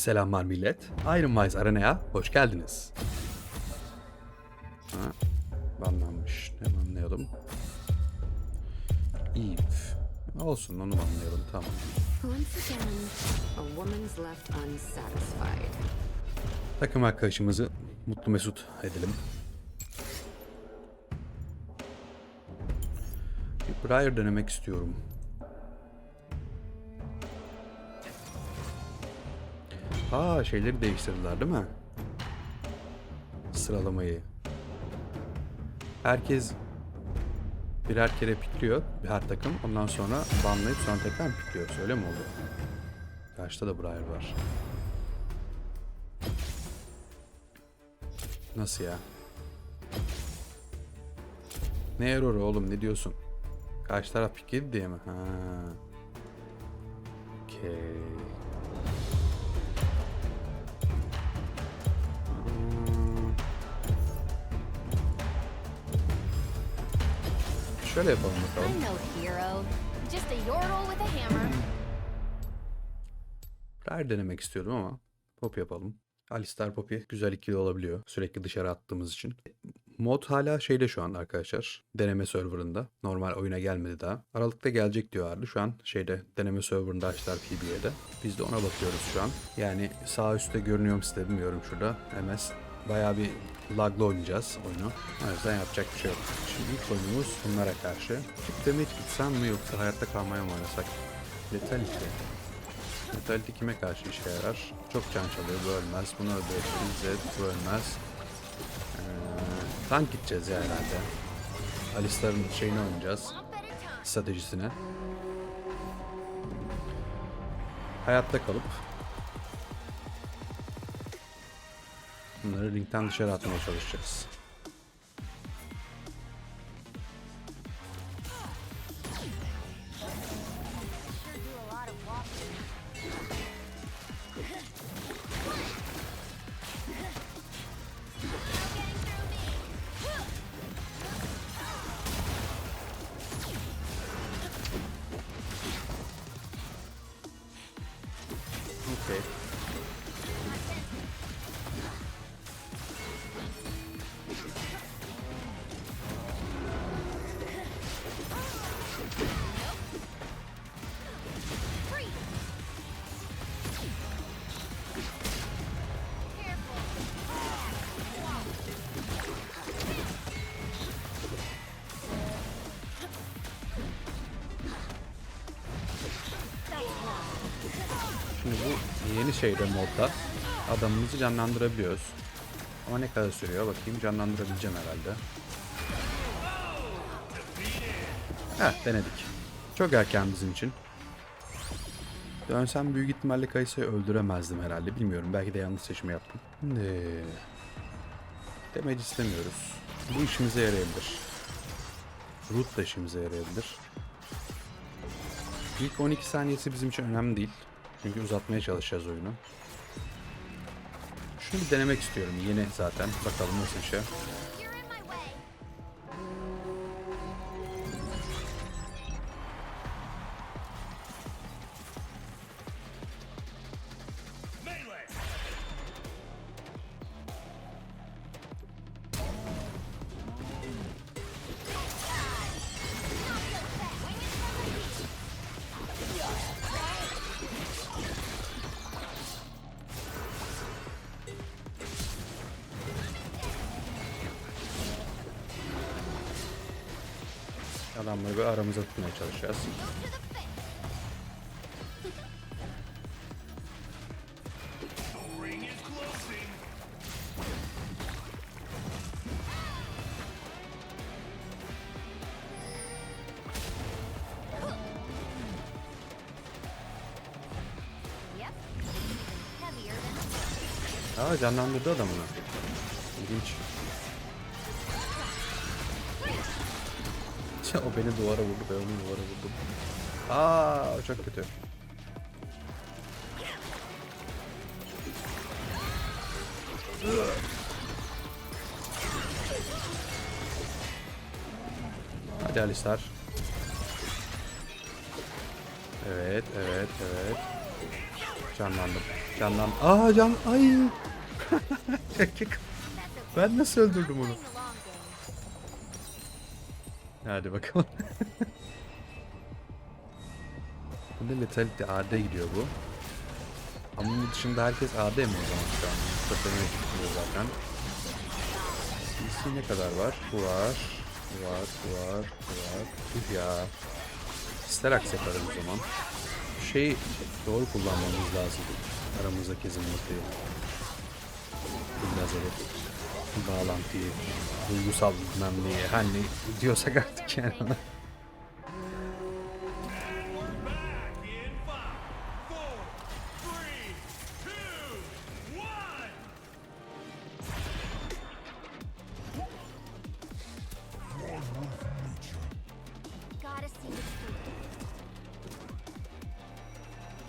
Selamlar millet. Iron Wise Arena'ya hoş geldiniz. Ha, banlanmış. Ne banlayalım? Eve. Olsun onu banlayalım tamam. Takım arkadaşımızı mutlu mesut edelim. Bir Briar denemek istiyorum. Aa şeyleri değiştirdiler değil mi? Sıralamayı. Herkes birer kere pikliyor her takım. Ondan sonra banlayıp sonra tekrar pikliyor? Öyle mi oldu? Karşıda da Briar var. Nasıl ya? Ne error'u oğlum ne diyorsun? Karşı taraf pikledi diye mi? Ha. Okey. Şöyle yapalım bakalım. Rare denemek istiyordum ama pop yapalım. Alistar Poppy güzel ikili olabiliyor. Sürekli dışarı attığımız için. Mod hala şeyde şu an arkadaşlar. Deneme serverında. Normal oyuna gelmedi daha. Aralıkta gelecek diyorlardı. Şu an şeyde deneme serverında açtılar PBA'de. Biz de ona bakıyoruz şu an. Yani sağ üstte görünüyor mu size bilmiyorum şurada. MS. Bayağı bir laglı oynayacağız oyunu. O yüzden yapacak bir şey yok. Şimdi ilk oyunumuz bunlara karşı. Çift damage gitsem mi yoksa hayatta kalmaya mı oynasak? Lethality. Metality kime karşı işe yarar? Çok can çalıyor, bu. Bunu öldürebiliriz, Zed, bu ölmez. Ee, tank gideceğiz ya herhalde. Alistar'ın şeyini oynayacağız. Stratejisine. Hayatta kalıp bunları ringden dışarı atmaya çalışacağız. Şeyde modda adamımızı canlandırabiliyoruz. Ama ne kadar sürüyor bakayım canlandırabileceğim herhalde. Heh denedik. Çok erken bizim için. Dönsem büyük ihtimalle Kayısı'yı öldüremezdim herhalde. Bilmiyorum belki de yanlış seçim yaptım. Şimdi... Demek istemiyoruz. Bu işimize yarayabilir. Root da işimize yarayabilir. İlk 12 saniyesi bizim için önemli değil. Çünkü uzatmaya çalışacağız oyunu. Şunu bir denemek istiyorum. Yeni zaten. Bakalım nasıl bir şey. Adamları bir aramıza tutmaya çalışacağız. Aa canlandırdı adamını. İlginç. o beni duvara vurdu, ben onu duvara vurdum. Aa o çok kötü. Hadi Alistar. Evet, evet, evet. Canlandım. Canlan. Aa can. Ay. ben nasıl öldürdüm onu? Hadi bakalım. bu ne Lethality AD gidiyor bu. Ama bunun dışında herkes AD mi o zaman şu an? Mustafa Emre gidiyor zaten. CC ne kadar var? Bu var. Bu var. Bu var. Bu var. Üf ya. Sterax yaparım o zaman. Bu şeyi doğru kullanmamız lazım. Aramızdaki zımbırtıyı. Lazeri. Bağlantıyı. Duygusal neyi. Hani diyorsak artık yani.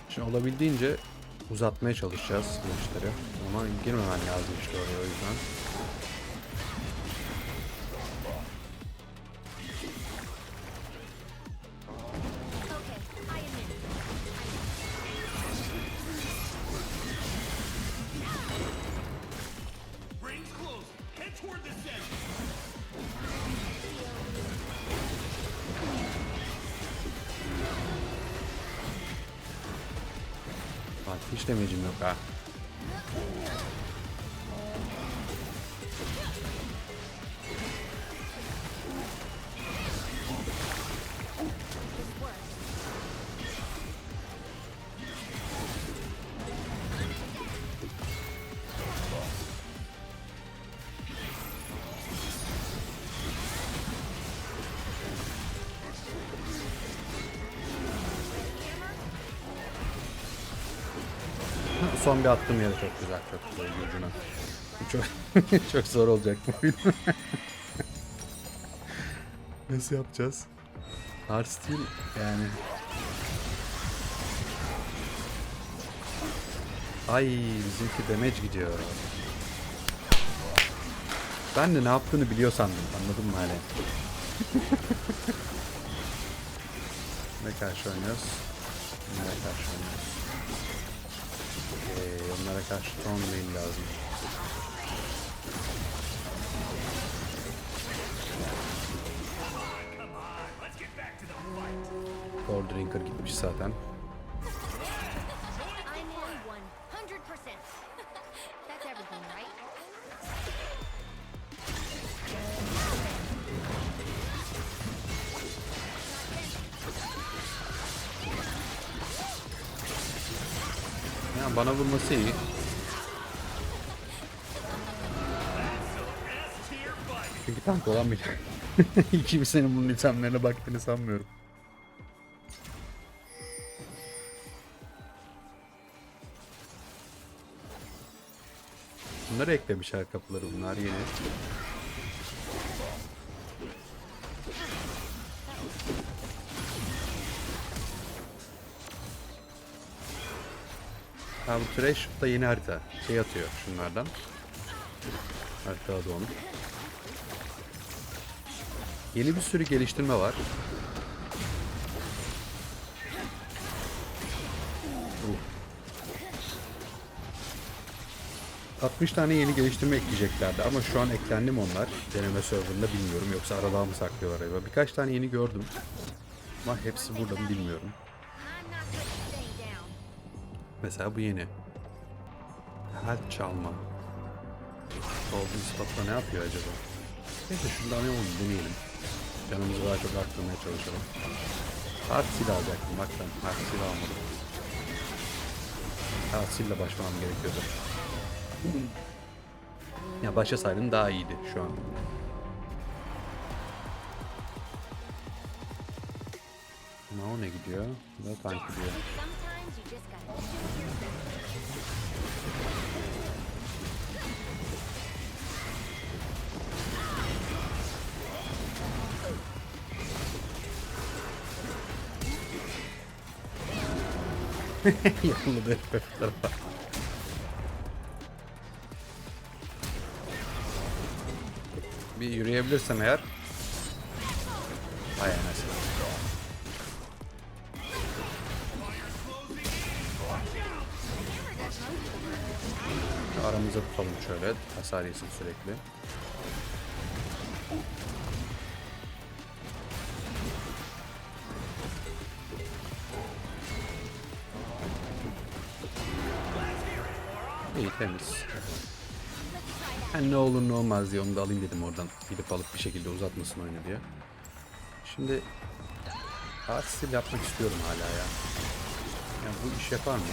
Şimdi olabildiğince uzatmaya çalışacağız işleri. Ama girmemen lazım işte oraya o yüzden. Bak hiç demecim yok ha. Son bir attığım yere çok güzel, çok güzel ucuna. Çok, çok zor olacak bu oyun. Nasıl yapacağız? Hard Steel yani. Ay bizimki damage gidiyor. Ben de ne yaptığını biliyor sandım. Anladın mı hani? ne karşı oynuyoruz? Nereye karşı oynuyoruz? Okey, onlara karşı mail lazım. Core Drinker gitmiş zaten. I'm in 100%. That's everything, right? Ya bana vurması iyi. Olan bile. Kimsenin bunun itemlerine baktığını sanmıyorum. Bunları eklemişler kapıları bunlar yeni. Ha bu Trash da yeni harita. Şey atıyor şunlardan. Harita adı onun. Yeni bir sürü geliştirme var. Uh. 60 tane yeni geliştirme ekleyeceklerdi ama şu an eklendi onlar? Deneme serverında bilmiyorum yoksa aralığa mı saklıyorlar acaba? Birkaç tane yeni gördüm. Ama hepsi burada mı bilmiyorum. Mesela bu yeni. Health çalma. Golden Spot'la ne yapıyor acaba? Neyse şundan ne oldu deneyelim. Canımızı daha çok arttırmaya çalışalım. Hard silah alacaktım bak ben hard silah almadım. Hard silahla başlamam gerekiyordu. Ya başlasaydım daha iyiydi şu an. Mao ne gidiyor? Ne tank gidiyor. Herif öbür tarafa. Bir yürüyebilirsem eğer. Hay anasını. Aramıza tutalım şöyle. Hasar yesin sürekli. Temiz. Yani ne olur ne olmaz diye onu da alayım dedim oradan. Gidip alıp bir şekilde uzatmasın oyunu diye. Şimdi Hard stil yapmak istiyorum hala ya. Yani bu iş yapar mı?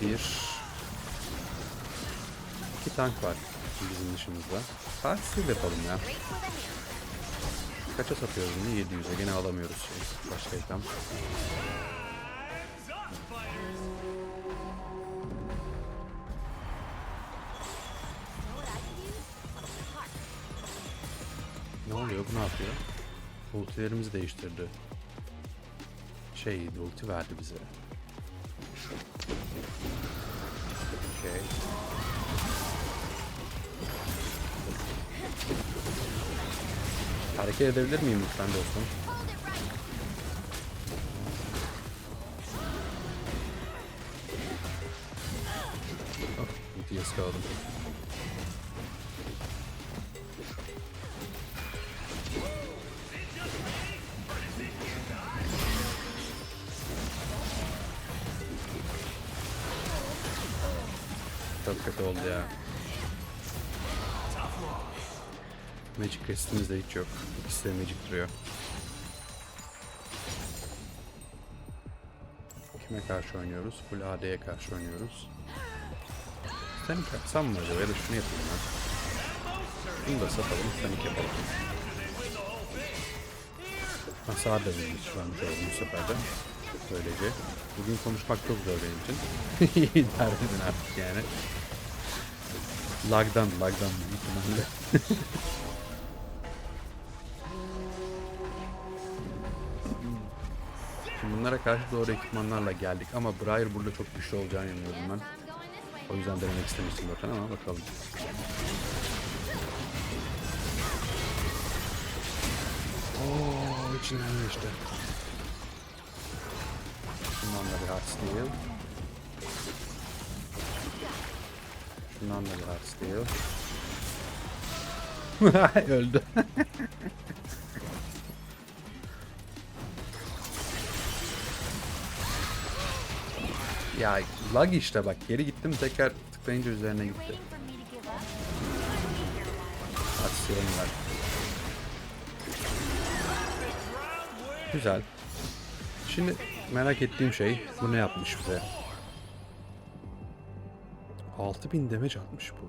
Bir... iki tank var bizim dışımızda. Hard stil yapalım ya. Kaça satıyoruz bunu? 700'e. Gene alamıyoruz şey. Başka item. Bu ne yapıyor? Ultilerimizi değiştirdi. Şey, ulti verdi bize. Okey. Hareket edebilir miyim lütfen dostum? Çok kötü oldu ya. Magic Crest'imiz de hiç yok. İkisi de Magic duruyor. Kime karşı oynuyoruz? Full AD'ye karşı oynuyoruz. Seni yapsam mı acaba ya da şunu yapayım ben. Bunu da satalım, Sonic yapalım. Hasar da bilmiş vermiş oldum bu sefer de. Böylece. Bugün konuşmak çok zor benim için. İdare edin artık yani. Lagdan, lagdan ihtimalle. Şimdi bunlara karşı doğru ekipmanlarla geldik ama Briar burada çok güçlü olacağını inanıyorum ben. O yüzden denemek istemiştim zaten ama bakalım. Oo, içinden geçti. Şundan da bir hard steel. Şundan da bir hard steel. Öldü. ya lag işte bak geri gittim tekrar tıklayınca üzerine gitti. Steel'im var. Güzel. Şimdi merak ettiğim şey bu ne yapmış bize? 6000 damage atmış bu.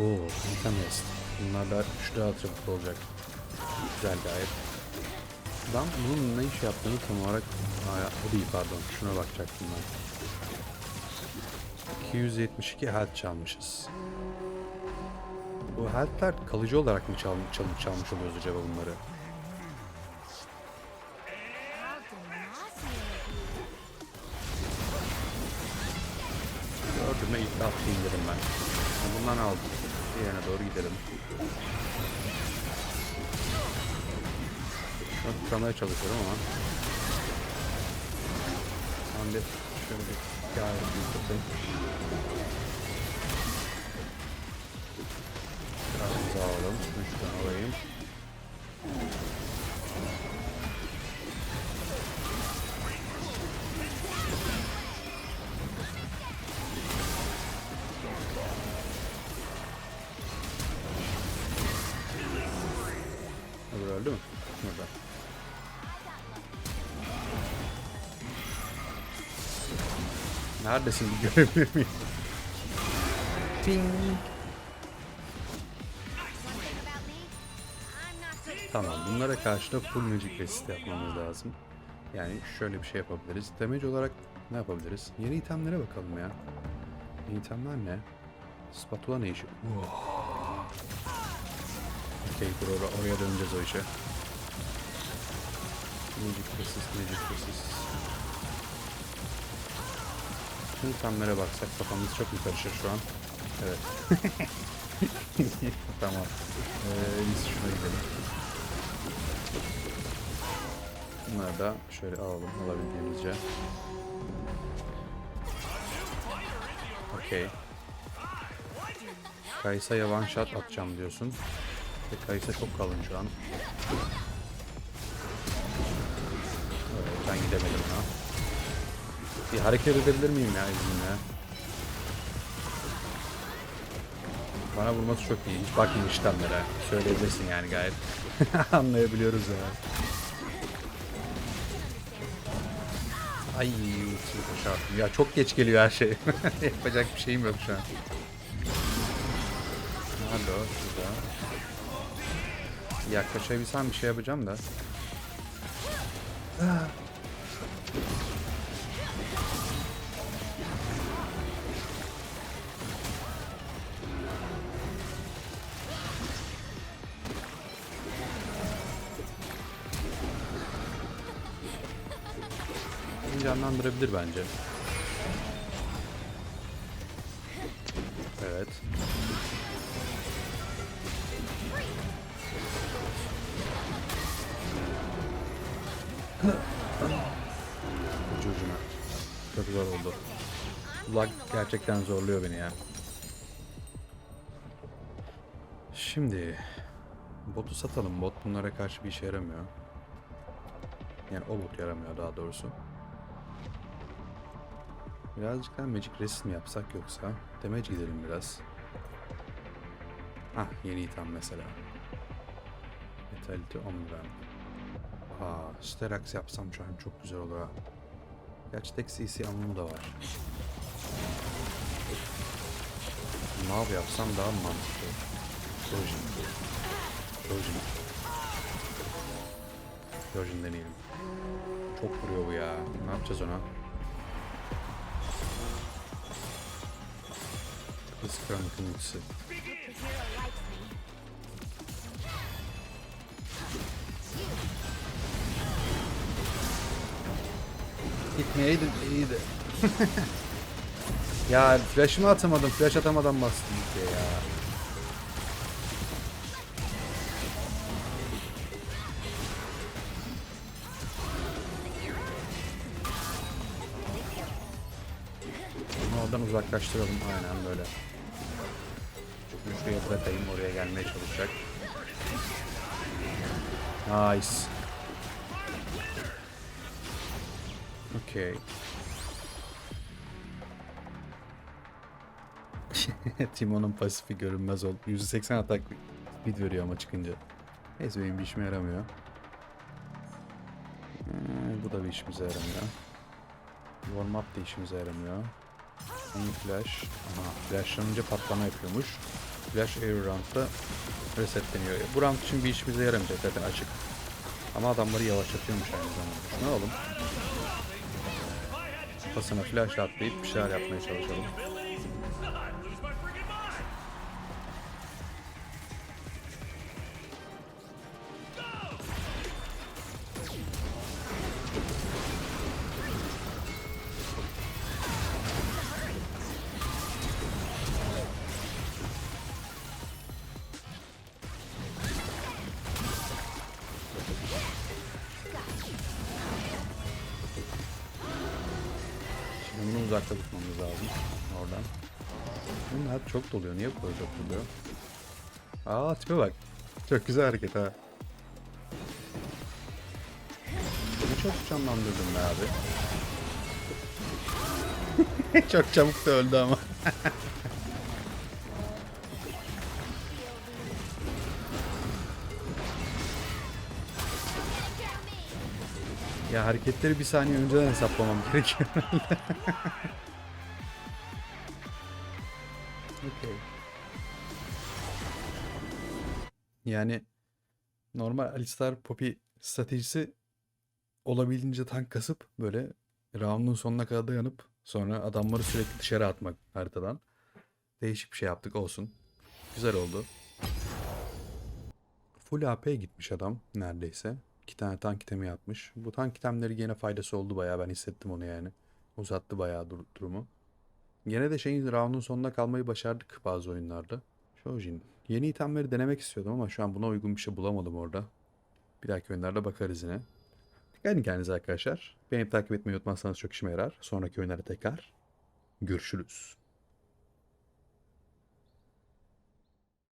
Oo, Antamest. Bunlar da 3 daha trafik olacak. Güzel gayet. Ben bunun ne iş yaptığını tam olarak... Aa, o değil pardon. Şuna bakacaktım ben. 272 health çalmışız. Bu health'ler kalıcı olarak mı çal çalıp çalmış oluyoruz acaba bunları? İndirim ben. Bundan aldım. Diğerine doğru gidelim. Şunu tutmaya çalışıyorum ama. Ben bir şöyle bir gayet bir tutayım. Neredesin bir görebilir miyim? Ting. Tamam bunlara karşı da full magic resist yapmamız lazım. Yani şöyle bir şey yapabiliriz. Damage olarak ne yapabiliriz? Yeni itemlere bakalım ya. Yeni itemler ne? Spatula ne işi? Okey dur or- oraya döneceğiz o işe. Magic resist, magic resist. Tüm itemlere baksak kafamız çok mu karışır şu an? Evet. tamam. Ee, biz şuna gidelim. Bunları da şöyle alalım alabildiğimizce. Okey. Kayısa'ya one shot atacağım diyorsun. Ve Kayısa çok kalın şu an. Evet, ben gidemedim ha. Bir hareket edebilir miyim ya izinle? Bana vurması çok iyi. Hiç bakmayın işlemlere. Söyleyebilirsin yani gayet. Anlayabiliyoruz ya. Ay. Ya çok geç geliyor her şey. Yapacak bir şeyim yok şu an. Alo şurada. Yaklaşabilsem bir şey yapacağım da. Canlandırabilir bence. Evet. Ucu ucuna. Çok zor oldu. Lag gerçekten zorluyor beni ya. Şimdi botu satalım. Bot bunlara karşı bir işe yaramıyor. Yani o bot yaramıyor daha doğrusu. Birazcık daha magic resist mi yapsak yoksa damage gidelim biraz. Hah yeni item mesela. Vitality Omnivan. Aa Sterax yapsam şu an çok güzel olur ha. Gerçi tek CC amumu da var. Mav yapsam daha mantıklı? Trojan. Trojan. Trojan deneyelim. Çok vuruyor bu ya. Ne yapacağız ona? Kız likes me. Gitmeyeydin iyiydi. ya flash'ımı atamadım. Flash atamadan bastım ya. Uzaklaştıralım. Aynen böyle. Şunu şuraya bırakayım. Oraya gelmeye çalışacak. Nice. Okey. Timon'un pasifi görünmez oldu. 180 atak speed veriyor ama çıkınca. Neyse benim bir işime yaramıyor. Ee, bu da bir işimize yaramıyor. Warm up da işimize yaramıyor. Any flash. Aha, flashlanınca patlama yapıyormuş. Flash air round'da resetleniyor. Bu round için bir işimize yaramayacak zaten açık. Ama adamları yavaşlatıyormuş aynı zamanda. Şunu alalım. Kafasına flash atlayıp bir şeyler yapmaya çalışalım. Çok doluyor. Niye bu kadar çok doluyor? Aa tipe bak. Çok güzel hareket ha. Ne çok canlandırdım be abi. çok çabuk da öldü ama. ya hareketleri bir saniye önceden hesaplamam gerekiyor. Okey. Yani normal Alistar Poppy stratejisi olabildiğince tank kasıp böyle round'un sonuna kadar dayanıp sonra adamları sürekli dışarı atmak haritadan. Değişik bir şey yaptık olsun. Güzel oldu. Full AP gitmiş adam neredeyse. İki tane tank itemi yapmış. Bu tank itemleri gene faydası oldu bayağı ben hissettim onu yani. Uzattı bayağı dur- durumu. Gene de şeyin round'un sonuna kalmayı başardık bazı oyunlarda. Shojin. Yeni itemleri denemek istiyordum ama şu an buna uygun bir şey bulamadım orada. Bir dahaki oyunlarda bakarız yine. Dikkat kendinize arkadaşlar. Beni takip etmeyi unutmazsanız çok işime yarar. Sonraki oyunlarda tekrar görüşürüz.